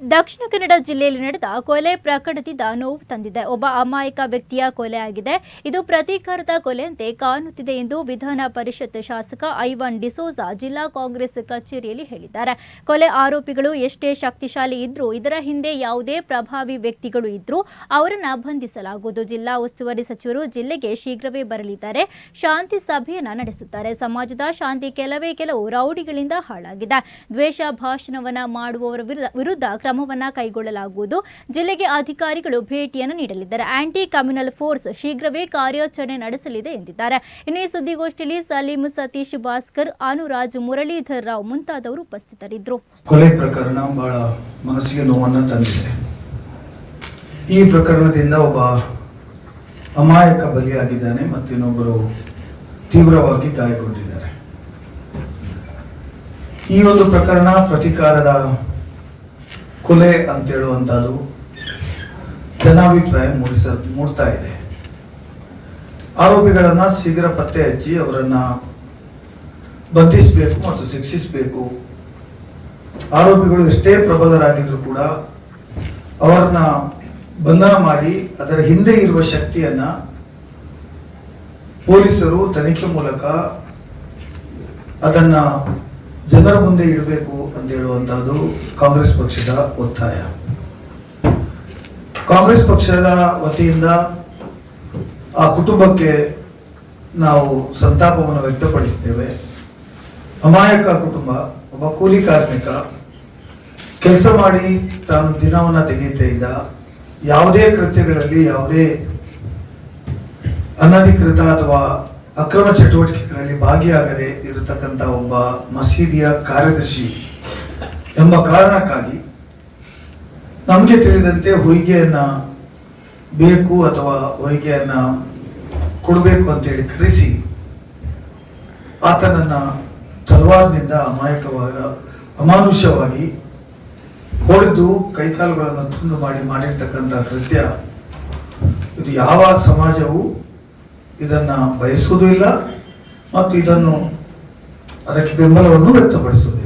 ದಕ್ಷಿಣ ಕನ್ನಡ ಜಿಲ್ಲೆಯಲ್ಲಿ ನಡೆದ ಕೊಲೆ ಪ್ರಕರಣದಿಂದ ನೋವು ತಂದಿದೆ. ಒಬ್ಬ ಅಮಾಯಕ ವ್ಯಕ್ತಿಯ ಕೊಲೆ ಆಗಿದೆ. ಇದು ಪ್ರತೀಕಾರದ ಕೊಲೆಯಂತೆ ಕಾಣುತ್ತಿದೆ ಎಂದು ವಿಧಾನ ಪರಿಷತ್ ಶಾಸಕ ಐವನ್ ಡಿಸೋಜಾ ಜಿಲ್ಲಾ ಕಾಂಗ್ರೆಸ್ ಕಚೇರಿಯಲ್ಲಿ ಹೇಳಿದ್ದಾರೆ. ಕೊಲೆ ಆರೋಪಿಗಳು ಎಷ್ಟೇ ಶಕ್ತಿಶಾಲಿ ಇದ್ರೂ, ಇದರ ಹಿಂದೆ ಯಾವುದೇ ಪ್ರಭಾವಿ ವ್ಯಕ್ತಿಗಳು ಇದ್ರೂ ಅವರನ್ನು ಬಂಧಿಸಲಾಗುವುದು. ಜಿಲ್ಲಾ ಉಸ್ತುವಾರಿ ಸಚಿವರು ಜಿಲ್ಲೆಗೆ ಶೀಘ್ರವೇ ಬರಲಿದ್ದಾರೆ. ಶಾಂತಿ ಸಭೆಯನ್ನು ನಡೆಸುತ್ತಾರೆ. ಸಮಾಜದ ಶಾಂತಿ ಕೆಲವೇ ಕೆಲವು ರೌಡಿಗಳಿಂದ ಹಾಳಾಗಿದೆ. ದ್ವೇಷ ಭಾಷಣವನ್ನ ಮಾಡುವವರ ವಿರುದ್ಧ ಕ್ರಮವನ್ನ ಕೈಗೊಳ್ಳಲಾಗುವುದು. ಜಿಲ್ಲೆಗೆ ಅಧಿಕಾರಿಗಳು ಭೇಟಿಯನ್ನು ನೀಡಲಿದ್ದಾರೆ. ಆಂಟಿ ಕಮ್ಯುನಲ್ ಫೋರ್ಸ್ ಶೀಘ್ರವೇ ಕಾರ್ಯಾಚರಣೆ ನಡೆಸಲಿದೆ ಎಂದಿದ್ದಾರೆ. ಇನ್ನು ಈ ಸುದ್ದಿಗೋಷ್ಠಿಯಲ್ಲಿ ಸಲೀಂ ಸತೀಶ್ ಭಾಸ್ಕರ್, ಅನುರಾಜ್ ಮುರಳೀಧರ್ ರಾವ್ ಮುಂತಾದವರು ಉಪಸ್ಥಿತರಿದ್ದರು. ಕೊಲೆ ಪ್ರಕರಣ ಬಹಳ ಮನಸ್ಸಿಗೆ ನೋವನ್ನು ತಂದಿದೆ. ಈ ಪ್ರಕರಣದಿಂದ ಒಬ್ಬ ಅಮಾಯಕ ಬಲಿಯಾಗಿದ್ದಾನೆ ಮತ್ತು ಇನ್ನೊಬ್ಬರು ತೀವ್ರವಾಗಿ ಗಾಯಗೊಂಡಿದ್ದಾರೆ. ಈ ಒಂದು ಪ್ರಕರಣ ಪ್ರತೀಕಾರದ ಕೊಲೆ ಅಂತ ಹೇಳುವಂಥದ್ದು ಜನಾಭಿಪ್ರಾಯ ಮೂಡಿಸ, ಮೂಡ್ತಾ ಇದೆ. ಆರೋಪಿಗಳನ್ನ ಶೀಘ್ರ ಪತ್ತೆ ಹಚ್ಚಿ ಅವರನ್ನ ಬಂಧಿಸಬೇಕು ಮತ್ತು ಶಿಕ್ಷಿಸಬೇಕು. ಆರೋಪಿಗಳು ಎಷ್ಟೇ ಪ್ರಬಲರಾಗಿದ್ರು ಕೂಡ ಅವರನ್ನ ಬಂಧನ ಮಾಡಿ ಅದರ ಹಿಂದೆ ಇರುವ ಶಕ್ತಿಯನ್ನ ಪೊಲೀಸರು ತನಿಖೆ ಮೂಲಕ ಅದನ್ನ ಜನರ ಮುಂದೆ ಇಡಬೇಕು ಅಂತ ಹೇಳುವಂತಹದ್ದು ಕಾಂಗ್ರೆಸ್ ಪಕ್ಷದ ಒತ್ತಾಯ. ಕಾಂಗ್ರೆಸ್ ಪಕ್ಷದ ವತಿಯಿಂದ ಆ ಕುಟುಂಬಕ್ಕೆ ನಾವು ಸಂತಾಪವನ್ನು ವ್ಯಕ್ತಪಡಿಸ್ತೇವೆ. ಅಮಾಯಕ ಕುಟುಂಬ, ಒಬ್ಬ ಕೂಲಿ ಕಾರ್ಮಿಕ, ಕೆಲಸ ಮಾಡಿ ತಾನು ದಿನವನ್ನ ತೆಗೆಯುತ್ತಾ ಇದ್ದ ಯಾವುದೇ ಕೃತ್ಯಗಳಲ್ಲಿ ಯಾವುದೇ ಅನಧಿಕೃತ ಅಥವಾ ಅಕ್ರಮ ಚಟುವಟಿಕೆಗಳಲ್ಲಿ ಭಾಗಿಯಾಗದೆ ಇರತಕ್ಕಂಥ ಒಬ್ಬ ಮಸೀದಿಯ ಕಾರ್ಯದರ್ಶಿ ಎಂಬ ಕಾರಣಕ್ಕಾಗಿ ನಮಗೆ ತಿಳಿದಂತೆ ಹೊಯ್ಗೆಯನ್ನು ಬೇಕು ಅಥವಾ ಹೊಯ್ಗೆಯನ್ನು ಕೊಡಬೇಕು ಅಂತೇಳಿ ಕರೆಸಿ, ಆತನನ್ನು ತಲವಾರ್ನಿಂದ ಅಮಾಯಕವಾಗ, ಅಮಾನುಷ್ಯವಾಗಿ ಹೊಡೆದು ಕೈಕಾಲುಗಳನ್ನು ತುಂಡು ಮಾಡಿ ಮಾಡಿರ್ತಕ್ಕಂಥ ಕೃತ್ಯ. ಇದು ಯಾವ ಸಮಾಜವು ಇದನ್ನು ಬಯಸುವುದೂ ಇಲ್ಲ. ಮತ್ತು ಇದನ್ನು ಅದಕ್ಕೆ ಬೆಂಬಲವನ್ನು ವ್ಯಕ್ತಪಡಿಸುವುದಿಲ್ಲ